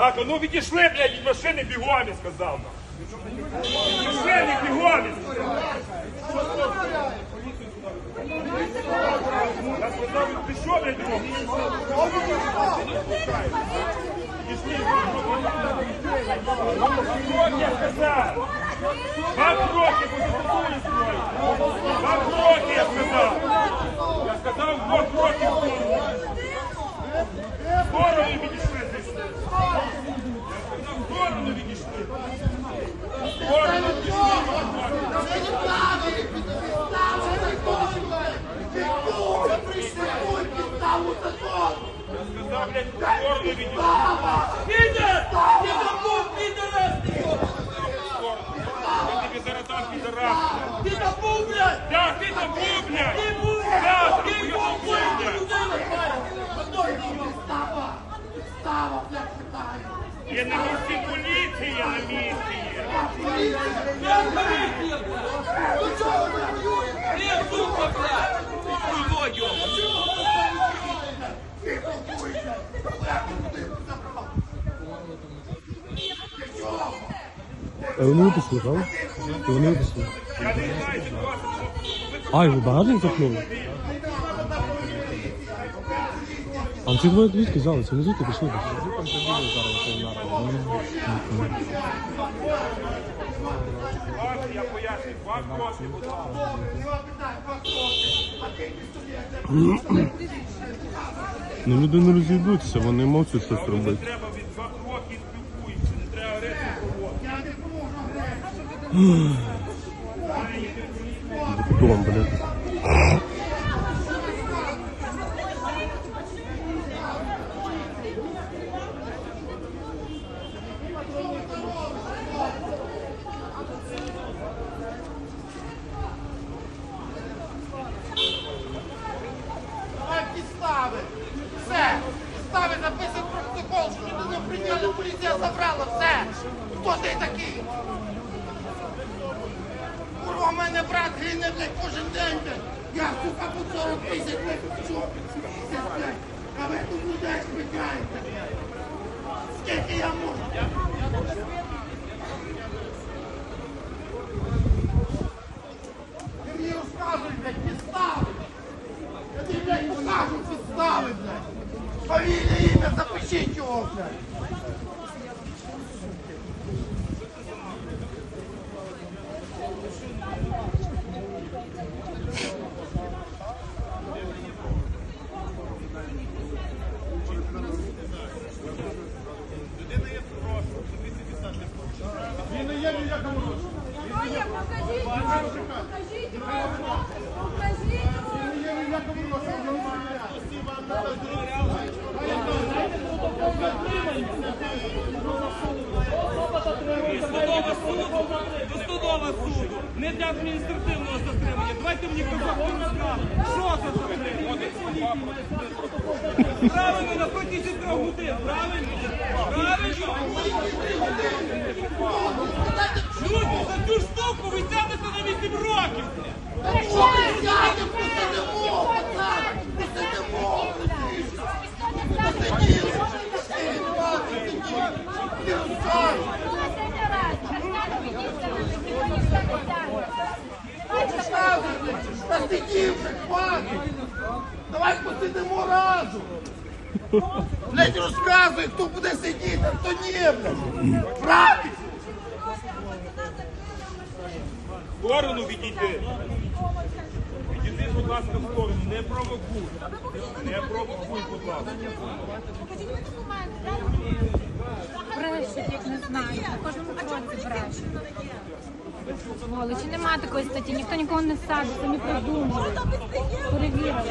Так, а ну відійшли, блядь, від машини бігом, сказав. нахуй. Від машини бігом, я сказав. Ти що, блядь, робиш? Пішли, я сказав. Два кроки, бо за тобою стою. Два кроки, я сказав. Я сказав, два кроки в сторону. В сторону відійшли звідси. Я сказав, в сторону відійшли. В сторону відійшли. Я сказав, блядь, в сторону відійшли. Підер! Ти підерас! Я тобі зараз дам підарас. Ти забув, блядь! Так, ти забув, блядь. Ти був, Так, ти ти був, забув, блядь! блядь. Людина, блядь! Подой, Я на місці поліції, я на місці є. Я поліція, блядь! Ти, сука, блядь! Хуйло, йома! А вони випустили, правда? І вони випустили. Я не знаю ситуацію. А, його багажник запнули? А ці двоє звідки взяли? Це не звідки пішли? Пояснюю. Два кроки, будь ласка. Ну люди не розійдуться, вони мовчать щось робити. треба від два кроки спілкуєшся, не треба агресію проводити. Дом, блядь. Давай підстави. Все. Підстави написано протокол, що людину прийняли, поліція забрала. Все. Хто ти такий? Курва, у мене брат гине, блядь, кожен день, блядь. Я, сука, по 40 тисяч, блядь? Місяць, блядь. А ви тут людей спитаєте. Скільки я можу? Ти мені розказуй, блядь, підстави. Я тобі, блядь, покажу підстави, блядь. Фамілія, ім'я, запишіть його, блядь. Постанова суду, постанова суду, не для адміністративного затримання. Давайте мені казати, що це затримання? Правильно, на протязі трьох годин, правильно? Правильно? Люди, за цю штуку ви сядете на 8 років. Що ви сядете, посидимо, пацан, посидимо, посиділи, чотири, два, посиділи. Ти розказуй. Розказуй, блядь, та сидів вже, хватить. Давай посидимо разом. Блядь, розказуй, хто буде сидіти, а хто ні, блядь. Правильно? В сторону відійди. Відійди, будь ласка, в сторону. Не провокуй. Не провокуй, будь ласка. Брешуть, як не знаю. На кожному кроці брешуть. Сволочі, нема такої статті, ніхто нікого не садить, самі придумали. Перевірили.